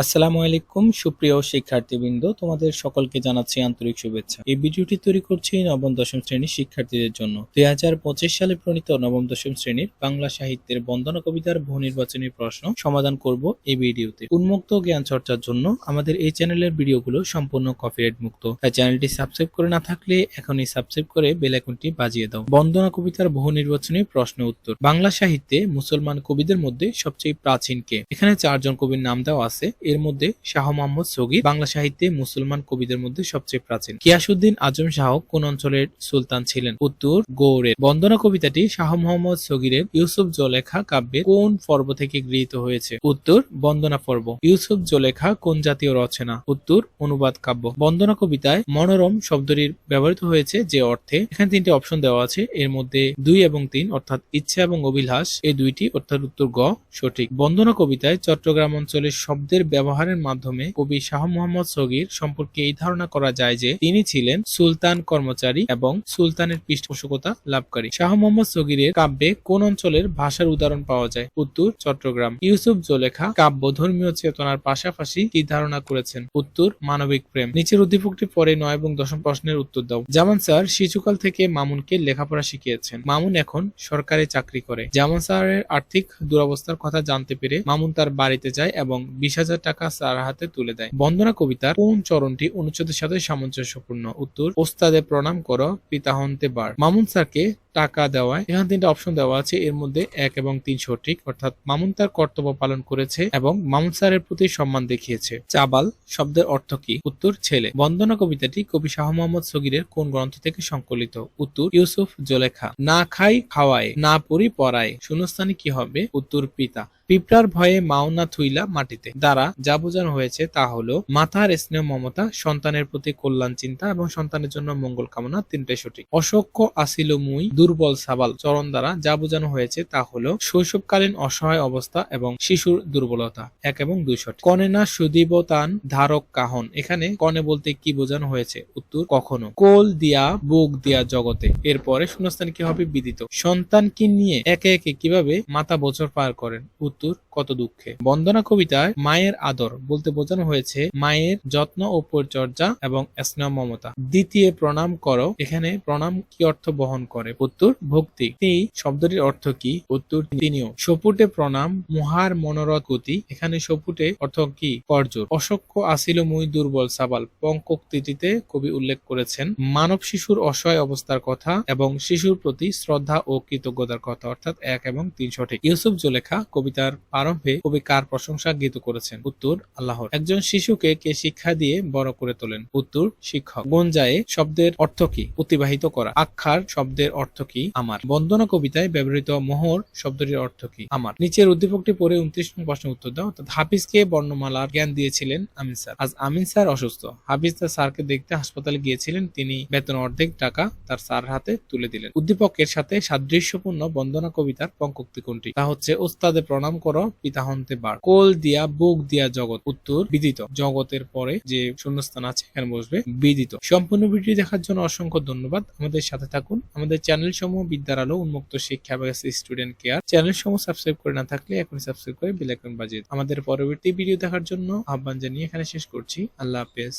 আসসালামু আলাইকুম, সুপ্রিয় শিক্ষার্থীবৃন্দ। তোমাদের সকলকে জানাচ্ছি আন্তরিক শুভেচ্ছা। এই ভিডিওটি তৈরি করছি নবম দশম শ্রেণির শিক্ষার্থীদের জন্য। দুই হাজার পঁচিশ সালে প্রণীত নবম দশম শ্রেণির বাংলা সাহিত্যের বন্দনা কবিতার বহু নির্বাচনী প্রশ্ন সমাধান করব এই ভিডিওতে। উন্মুক্ত জ্ঞান চর্চার জন্য আমাদের এই চ্যানেলের ভিডিওগুলো সম্পূর্ণ কপিরাইট মুক্ত। তাই চ্যানেলটি সাবস্ক্রাইব করে না থাকলে এখনই সাবস্ক্রাইব করে বেল আইকনটি বাজিয়ে দাও। বন্দনা কবিতার বহু নির্বাচনী প্রশ্ন উত্তর। বাংলা সাহিত্যে মুসলমান কবিদের মধ্যে সবচেয়ে প্রাচীন কে? এখানে চারজন কবির নাম দেওয়া আছে। এর মধ্যে শাহ মোহাম্মদ সগির বাংলা সাহিত্যে মুসলমান কবিদের মধ্যে সবচেয়ে প্রাচীন। কিয়াসুদ্দিন আজম শাহ কোন অঞ্চলের সুলতান ছিলেন? উত্তর, গৌড়ের। বন্দনা কবিতাটি শাহ মোহাম্মদ সগিরের ইউসুফ জলেখা কাব্যের কোন পর্ব থেকে গৃহীত হয়েছে? উত্তর, বন্দনা পর্ব। ইউসুফ জলেখা কোন জাতীয় রচনা? উত্তর, অনুবাদ কাব্য। বন্দনা কবিতায় মনোরম শব্দটির ব্যবহৃত হয়েছে যে অর্থে এখানে তিনটি অপশন দেওয়া আছে। এর মধ্যে দুই এবং তিন, অর্থাৎ ইচ্ছা এবং অভিলাষ, এই দুইটি, অর্থাৎ উত্তর গ, সঠিক। বন্দনা কবিতায় চট্টগ্রাম অঞ্চলের শব্দের ব্যবহারের মাধ্যমে কবি শাহ মোহাম্মদ সগির সম্পর্কে এই ধারণা করা যায় যে তিনি ছিলেন সুলতান কর্মচারী এবং সুলতানের পৃষ্ঠপোষকতা লাভকারী। শাহ মোহাম্মদ সগিরের কাব্যে কোন অঞ্চলের ভাষার উদাহরণ পাওয়া যায়? উত্তর, চট্টগ্রাম। ইউসুফ জোলেখা কাব্য ধর্মীয় চেতনার পাশাপাশি কি ধারণা করেছেন? উত্তর, মানবিক প্রেম। নিচের উদ্দীপকটি পরে নয় এবং দশম প্রশ্নের উত্তর দাও। জামান স্যার শিশুকাল থেকে মামুনকে লেখাপড়া শিখিয়েছেন। মামুন এখন সরকারি চাকরি করে। জামান স্যারের আর্থিক দুরবস্থার কথা জানতে পেরে মামুন তার বাড়িতে যায় এবং বিশ হাজার টাকা স্যার হাতে তুলে দেয়। বন্দনা কবিতার কোন চরণটি অনুচ্ছেদের সাথে সামঞ্জস্যপূর্ণ? উত্তর, ওস্তাদে প্রণাম করো, পিতা হন্তে বার। মামুন স্যারকে টাকা দেওয়ায় এখানে তিনটা অপশন দেওয়া আছে। এর মধ্যে এক এবং তিন সঠিক। অর্থাৎ মামুন তার কর্তব্য পালন করেছে এবং মামুন স্যারের প্রতি সম্মান দেখিয়েছে। চাবাল শব্দের অর্থ কি? উত্তর, ছেলে। বন্দনা কবিতাটি কবি শাহ মোহাম্মদ সগিরের কোন গ্রন্থ থেকে সংকলিত? উত্তর, ইউসুফ জোলেখা। না খাই, খাওয়ায়। না পড়ি, পড়ায়। শূন্যস্থানে কি হবে? উত্তর, পিতা। পিঁপড়ার ভয়ে মাওনা থুইলা মাটিতে। দ্বারা যা বোঝানো হয়েছে তা হলো, মাতার স্নেহ মমতা, সন্তানের প্রতি কল্যাণ চিন্তা এবং সন্তানের জন্য মঙ্গল কামনা তিনটাই সঠিক। অসক্ষ, আসিল মুই, দুর্বল সাবাল, চরণ দ্বারা যা বোঝানো হয়েছে তা হলো, শৈশবকালীন অসহায় অবস্থা এবং শিশুর দুর্বলতা। এক এবং দুই সঠিক। কনে না সুদীব তান ধারক কাহন। এখানে কনে বলতে কি বোঝানো হয়েছে? উত্তর, কখনো। কোল দিয়া, বুক দিয়া জগতে। এরপরে শূন্যস্থান কি হবে? বিদিত। সন্তানকে নিয়ে একে একে কীভাবে মাতা বছর পার করেন? উত্তর yoktur. কত দুঃখে। বন্দনা কবিতায় মায়ের আদর বলতে বোঝানো হয়েছে মায়ের যত্ন ও পরিচর্যা এবং স্নেহ মমতা দ্বিতীয় প্রণাম করো, এখানে প্রণাম কি অর্থ বহন করে? উত্তর, ভক্তি। তিনি শব্দটির অর্থ কি? উত্তর, তিনিও। সপুটে প্রণাম, মহার মনোরথ গতি। এখানে সপুটে অর্থ কি? করজোর। অসক্ষ আসিল মুই দুর্বল সাবাল। পঙ্কোক্তিটিতে কবি উল্লেখ করেছেন, মানব শিশুর অসহায় অবস্থার কথা এবং শিশুর প্রতি শ্রদ্ধা ও কৃতজ্ঞতার কথা। অর্থাৎ এক এবং তিন সঠিক। ইউসুফ জোলেখা কবিতার প্রারম্ভে কবি কার প্রশংসা গীত করেছেন? উত্তর, আল্লাহর। একজন শিশুকে কে শিক্ষা দিয়ে বড় করে তোলেন? উত্তর, শিক্ষক। গঞ্জায়ে শব্দের অর্থ কি? অতিবাহিত করা। আক্ষার শব্দের অর্থ কি? আমার। বন্দনা কবিতায় ব্যবহৃত মোহর শব্দটির অর্থ কি? আমার। নিচের উদ্দীপকটি পরে উনত্রিশ নং উত্তর দাও। অর্থাৎ হাফিজকে বর্ণমালার জ্ঞান দিয়েছিলেন আমিন স্যার। আজ আমিন স্যার অসুস্থ। হাফিজ তার স্যারকে দেখতে হাসপাতালে গিয়েছিলেন। তিনি বেতন অর্ধেক টাকা তার স্যার হাতে তুলে দিলেন। উদ্দীপকের সাথে সাদৃশ্যপূর্ণ বন্দনা কবিতার পঙ্কোক্তি কোনটি? তা হচ্ছে, ওস্তাদে প্রণাম করো পিতা হন্তে বার। কোল দিয়া বুক দিয়া জগৎ, উত্তর, বিদিত। জগতের পরে যে শূন্যস্থান আছে, এখানে বসবে, বিদিত। সম্পূর্ণ ভিডিও দেখার জন্য অসংখ্য ধন্যবাদ। আমাদের সাথে থাকুন। আমাদের চ্যানেল সমূহ বিদ্যার আলো, উন্মুক্ত শিক্ষা বা স্টুডেন্ট কেয়ার চ্যানেল সমূহ সাবস্ক্রাইব করে না থাকলে এখন সাবস্ক্রাইব করে বেল আইকন বাজিয়ে আমাদের পরবর্তী ভিডিও দেখার জন্য আহ্বান জানিয়ে এখানে শেষ করছি। আল্লাহ হাফেজ।